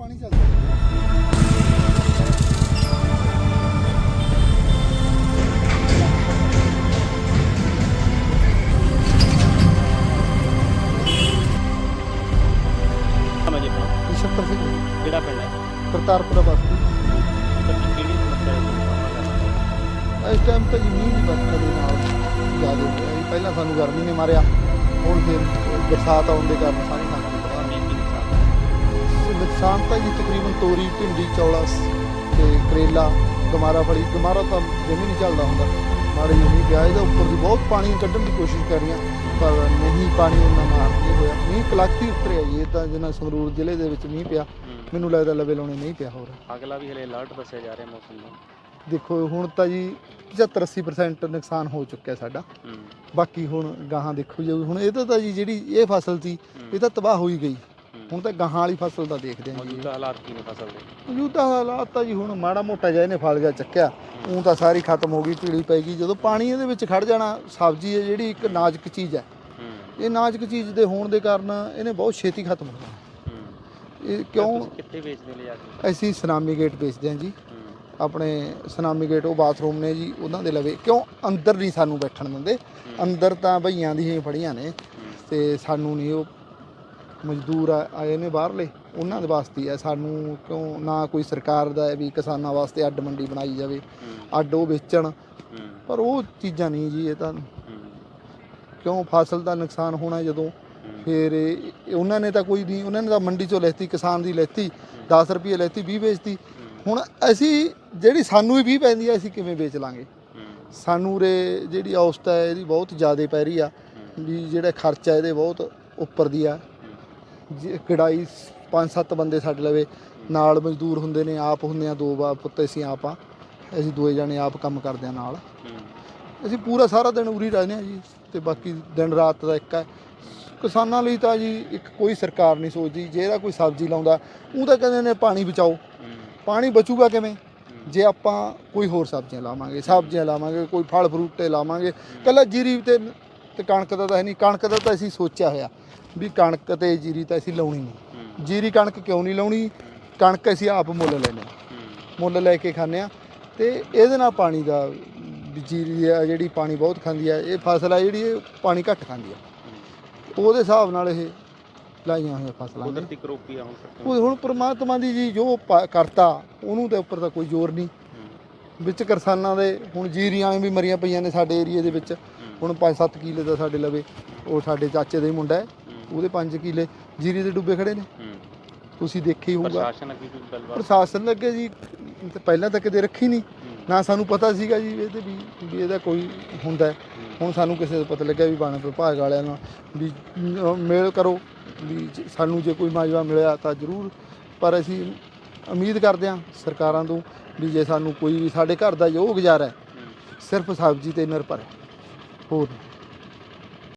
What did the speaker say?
ਪਾਣੀ ਚੱਲਦਾ ਨਛੱਤਰ ਸਿੰਘ। ਕਿਹੜਾ ਪਿੰਡ ਹੈ? ਕਰਤਾਰਪੁਰਾ ਬਸਤੀ ਕਿਹੜੀ ਸਮੱਸਿਆ ਦਾ ਇਸ ਟਾਈਮ ਤਾਂ ਜ਼ਮੀਨ ਦੀ ਵਰਖਾ ਦੇ ਨਾਲ ਜ਼ਿਆਦਾ ਜੀ। ਪਹਿਲਾਂ ਸਾਨੂੰ ਗਰਮੀ ਨੇ ਮਾਰਿਆ। ਹੁਣ ਫਿਰ ਬਰਸਾਤ ਆਉਣ ਦੇ ਕਾਰਨ ਸਾਰੇ ਕੀ ਨੁਕਸਾਨ ਤਾਂ ਜੀ ਤਕਰੀਬਨ ਤੋਰੀ ਭਿੰਡੀ ਚੌਲਾ ਤੇ ਕਰੇਲਾ ਗਮਾਰਾ ਫਲੀ। ਗਮਾਰਾ ਤਾਂ ਜਮੀ ਨਹੀਂ ਚੱਲਦਾ ਹੁੰਦਾ। ਮਾੜੀ ਜਿਹੀ ਪਿਆ ਇਹਦੇ ਉੱਪਰ ਦੀ ਬਹੁਤ ਪਾਣੀ ਕੱਢਣ ਦੀ ਕੋਸ਼ਿਸ਼ ਕਰ ਰਹੀਆਂ ਪਰ ਨਹੀਂ ਪਾਣੀ ਉਹਨਾਂ ਮਾਰ ਨਹੀਂ ਹੋਇਆ। ਮੀਂਹ ਕਲਾਕੀ ਉਤਰਿਆ ਜੀ ਇਹ ਤਾਂ ਜਿੰਨਾ ਸੰਗਰੂਰ ਜ਼ਿਲ੍ਹੇ ਦੇ ਵਿੱਚ ਮੀਂਹ ਪਿਆ। ਮੈਨੂੰ ਲੱਗਦਾ ਲਵੇ ਲਾਉਣੇ ਨਹੀਂ ਪਿਆ ਹੋਰ। ਅਗਲਾ ਵੀ ਹਲੇ ਅਲਰਟ ਦੱਸਿਆ ਜਾ ਰਿਹਾ ਮੌਸਮ ਦਾ। ਦੇਖੋ ਹੁਣ ਤਾਂ ਜੀ 75 80% ਨੁਕਸਾਨ ਹੋ ਚੁੱਕਿਆ ਸਾਡਾ। ਬਾਕੀ ਹੁਣ ਗਾਹਾਂ ਦੇਖੋ ਜੀ ਹੁਣ ਇਹ ਤਾਂ ਜੀ ਜਿਹੜੀ ਇਹ ਫਸਲ ਸੀ ਇਹ ਤਾਂ ਤਬਾਹ ਹੋਈ ਗਈ। ਹੁਣ ਤਾਂ ਗਾਹਾਂ ਵਾਲੀ ਫਸਲ ਦਾ ਦੇਖਦੇ ਹਾਂ ਜੀ। ਮੌਜੂਦਾ ਹਾਲਾਤ ਕੀ ਨੇ ਫਸਲ ਦੇ? ਮੌਜੂਦਾ ਹਾਲਾਤ ਤਾਂ ਜੀ ਹੁਣ ਮਾੜਾ ਮੋਟਾ ਜਿਹਾ ਇਹਨੇ ਫਲ ਗਿਆ ਚੱਕਿਆ। ਉਹ ਤਾਂ ਸਾਰੀ ਖਤਮ ਹੋ ਗਈ ਪੀੜੀ ਪੈ ਗਈ। ਜਦੋਂ ਪਾਣੀ ਇਹਦੇ ਵਿੱਚ ਖੜ ਜਾਣਾ ਸਬਜ਼ੀ ਹੈ ਜਿਹੜੀ ਇੱਕ ਨਾਜ਼ੁਕ ਚੀਜ਼ ਹੈ। ਹੂੰ। ਇਹ ਨਾਜ਼ੁਕ ਚੀਜ਼ ਦੇ ਹੋਣ ਦੇ ਕਾਰਨ ਇਹਨੇ ਬਹੁਤ ਛੇਤੀ ਖਤਮ ਹੋ ਜਾਣਾ। ਹੂੰ। ਇਹ ਕਿਉਂ? ਤੁਸੀਂ ਕਿੱਥੇ ਵੇਚਦੇ ਲੈ ਜਾ ਕੇ? ਅਸੀਂ ਸੁਨਾਮੀ ਗੇਟ ਵੇਚਦੇ ਹਾਂ ਜੀ। ਹੂੰ। ਆਪਣੇ ਸੁਨਾਮੀ ਗੇਟ ਉਹ ਬਾਥਰੂਮ ਨੇ ਜੀ ਉਹਨਾਂ ਦੇ ਲਵੇ। ਕਿਉਂ? ਅੰਦਰ ਨਹੀਂ ਸਾਨੂੰ ਬੈਠਣ ਦਿੰਦੇ। ਅੰਦਰ ਤਾਂ ਭਈਆਂ ਦੀਆਂ ਹੀ ਫੜੀਆਂ ਨੇ। ਤੇ ਸਾਨੂੰ ਨਹੀਂ ਉਹ ਮਜ਼ਦੂਰ ਆਏ ਨੇ ਬਾਹਰਲੇ ਉਹਨਾਂ ਦੇ ਵਾਸਤੇ ਆ। ਸਾਨੂੰ ਕਿਉਂ ਨਾ ਕੋਈ ਸਰਕਾਰ ਦਾ ਹੈ ਵੀ ਕਿਸਾਨਾਂ ਵਾਸਤੇ ਅੱਡ ਮੰਡੀ ਬਣਾਈ ਜਾਵੇ ਹੂੰ। ਅੱਡ ਉਹ ਵੇਚਣ। ਹੂੰ। ਪਰ ਉਹ ਚੀਜ਼ਾਂ ਨਹੀਂ ਜੀ ਇਹ ਤਾਂ। ਹੂੰ। ਕਿਉਂ ਫਸਲ ਦਾ ਨੁਕਸਾਨ ਹੋਣਾ ਜਦੋਂ? ਹੂੰ। ਫਿਰ ਉਹਨਾਂ ਨੇ ਤਾਂ ਕੋਈ ਨਹੀਂ ਉਹਨਾਂ ਨੇ ਤਾਂ ਮੰਡੀ ਚੋਂ ਲੈਤੀ ਕਿਸਾਨ ਦੀ ਲੈਤੀ 10 ਰੁਪਏ ਲੈਤੀ 20 ਵੇਚਤੀ। ਹੁਣ ਅਸੀਂ ਜਿਹੜੀ ਸਾਨੂੰ ਹੀ 20 ਪੈਂਦੀ ਆ ਅਸੀਂ ਕਿਵੇਂ ਵੇਚ ਲਾਂਗੇ? ਹੂੰ। ਸਾਨੂੰ ਰੇ ਜਿਹੜੀ ਔਸਤ ਹੈ ਇਹਦੀ ਬਹੁਤ ਜ਼ਿਆਦਾ ਪੈ ਰਹੀ ਆ ਵੀ ਜਿਹੜਾ ਖਰਚਾ ਇਹਦੇ ਬਹੁਤ ਉੱਪਰ ਦੀ ਆ। ਜੇ ਕਢਾਈ ਪੰਜ ਸੱਤ ਬੰਦੇ ਸਾਡੇ ਲਵੇ ਨਾਲ ਮਜ਼ਦੂਰ ਹੁੰਦੇ ਨੇ ਆਪ ਹੁੰਦੇ ਆ ਦੋ ਬਾਪ ਪੁੱਤ ਅਸੀਂ ਆਪ ਆ ਅਸੀਂ ਦੋਏ ਜਣੇ ਆਪ ਕੰਮ ਕਰਦੇ ਆ ਨਾਲ। ਅਸੀਂ ਪੂਰਾ ਸਾਰਾ ਦਿਨ ਉਰੀ ਰਹਿੰਦੇ ਆ ਜੀ ਤੇ ਬਾਕੀ ਦਿਨ ਰਾਤ ਦਾ ਇੱਕ ਹੈ। ਕਿਸਾਨਾਂ ਲਈ ਤਾਂ ਜੀ ਇੱਕ ਕੋਈ ਸਰਕਾਰ ਨਹੀਂ ਸੋਚਦੀ ਜੇ ਇਹਦਾ ਕੋਈ ਸਬਜ਼ੀ ਲਾਉਂਦਾ ਉਹ ਤਾਂ ਕਹਿੰਦੇ ਨੇ ਪਾਣੀ ਬਚਾਓ। ਪਾਣੀ ਬਚੂਗਾ ਕਿਵੇਂ? ਜੇ ਆਪਾਂ ਕੋਈ ਹੋਰ ਸਬਜ਼ੀਆਂ ਲਾਵਾਂਗੇ ਸਬਜ਼ੀਆਂ ਲਾਵਾਂਗੇ ਕੋਈ ਫਲ ਫਰੂਟੇ ਲਾਵਾਂਗੇ ਕੱਲਾ ਜੀਰੀ ਤੇ ਤੇ ਕਣਕ ਦਾ ਤਾਂ ਹੈ ਨਹੀਂ ਕਣਕ ਦਾ ਤਾਂ ਅਸੀਂ ਸੋਚਿਆ ਹੋਇਆ। ਵੀ ਕਣਕ ਤੇ ਜੀਰੀ ਤਾਂ ਅਸੀਂ ਲਾਉਣੀ ਨਹੀਂ। ਜੀਰੀ ਕਣਕ ਕਿਉਂ ਨਹੀਂ ਲਾਉਣੀ? ਕਣਕ ਅਸੀਂ ਆਪ ਮੁੱਲ ਲੈਨੇ ਮੁੱਲ ਲੈ ਕੇ ਖਾਂਦੇ ਆ ਤੇ ਇਹਦੇ ਨਾਲ ਪਾਣੀ ਦਾ ਜੀਰੀ ਆ ਜਿਹੜੀ ਪਾਣੀ ਬਹੁਤ ਖਾਂਦੀ ਆ ਇਹ ਫਸਲ ਆ ਜਿਹੜੀ ਇਹ ਪਾਣੀ ਘੱਟ ਖਾਂਦੀ ਆ। ਉਹਦੇ ਹਿਸਾਬ ਨਾਲ ਇਹ ਲਾਈਆਂ ਹੋਈਆਂ ਫਸਲਾਂ ਕੁਦਰਤੀ ਕਰੋਪੀ ਆ ਹੁਣ ਉਹ ਹੁਣ ਪ੍ਰਮਾਤਮਾ ਦੀ ਜੀ ਜੋ ਕਰਤਾ ਉਹਨੂੰ ਦੇ ਉੱਪਰ ਤਾਂ ਕੋਈ ਜ਼ੋਰ ਨਹੀਂ। ਵਿੱਚ ਕਿਸਾਨਾਂ ਦੇ ਹੁਣ ਜੀਰੀਆਂ ਵੀ ਮਰੀਆਂ ਪਈਆਂ ਨੇ ਸਾਡੇ ਏਰੀਏ ਦੇ ਵਿੱਚ। ਹੁਣ 5-7 ਕਿੱਲੇ ਦਾ ਸਾਡੇ ਲਵੇ ਉਹ ਸਾਡੇ ਚਾਚੇ ਦਾ ਹੀ ਮੁੰਡਾ ਹੈ। ਉਹਦੇ 5 ਕਿੱਲੇ ਜੀਰੀ ਦੇ ਡੁੱਬੇ ਖੜੇ ਨੇ। ਤੁਸੀਂ ਦੇਖਿਆ ਹੀ ਹੋਊਗਾ। ਪ੍ਰਸ਼ਾਸਨ ਅੱਗੇ ਕੋਈ ਗੱਲਬਾਤ? ਪ੍ਰਸ਼ਾਸਨ ਲੱਗੇ ਜੀ ਤੇ ਪਹਿਲਾਂ ਤਾਂ ਕਦੇ ਰੱਖੀ ਨਹੀਂ। ਨਾ ਸਾਨੂੰ ਪਤਾ ਸੀਗਾ ਜੀ ਇਹਦੇ ਵੀ ਵੀ ਇਹਦਾ ਕੋਈ ਹੁੰਦਾ ਹੈ। ਹੁਣ ਸਾਨੂੰ ਕਿਸੇ ਦਾ ਪਤਾ ਲੱਗਿਆ ਵੀ ਬਣ ਵਿਭਾਗ ਵਾਲਿਆਂ ਨਾਲ ਵੀ ਮੇਲ ਕਰੋ। ਵੀ ਜੇ ਸਾਨੂੰ ਜੇ ਕੋਈ ਮਾਜਵਾ ਮਿਲਿਆ ਤਾਂ ਜ਼ਰੂਰ। ਪਰ ਅਸੀਂ ਉਮੀਦ ਕਰਦੇ ਹਾਂ ਸਰਕਾਰਾਂ ਤੋਂ ਵੀ ਜੇ ਸਾਨੂੰ ਕੋਈ ਵੀ ਸਾਡੇ ਘਰ ਦਾ ਜੋ ਗੁਜ਼ਾਰਾ ਹੈ ਹੂੰ। ਸਿਰਫ ਸਬਜ਼ੀ ਤੇ ਨਿਰਭਰ ਹੈ। ਹੋਰ ਨਹੀਂ।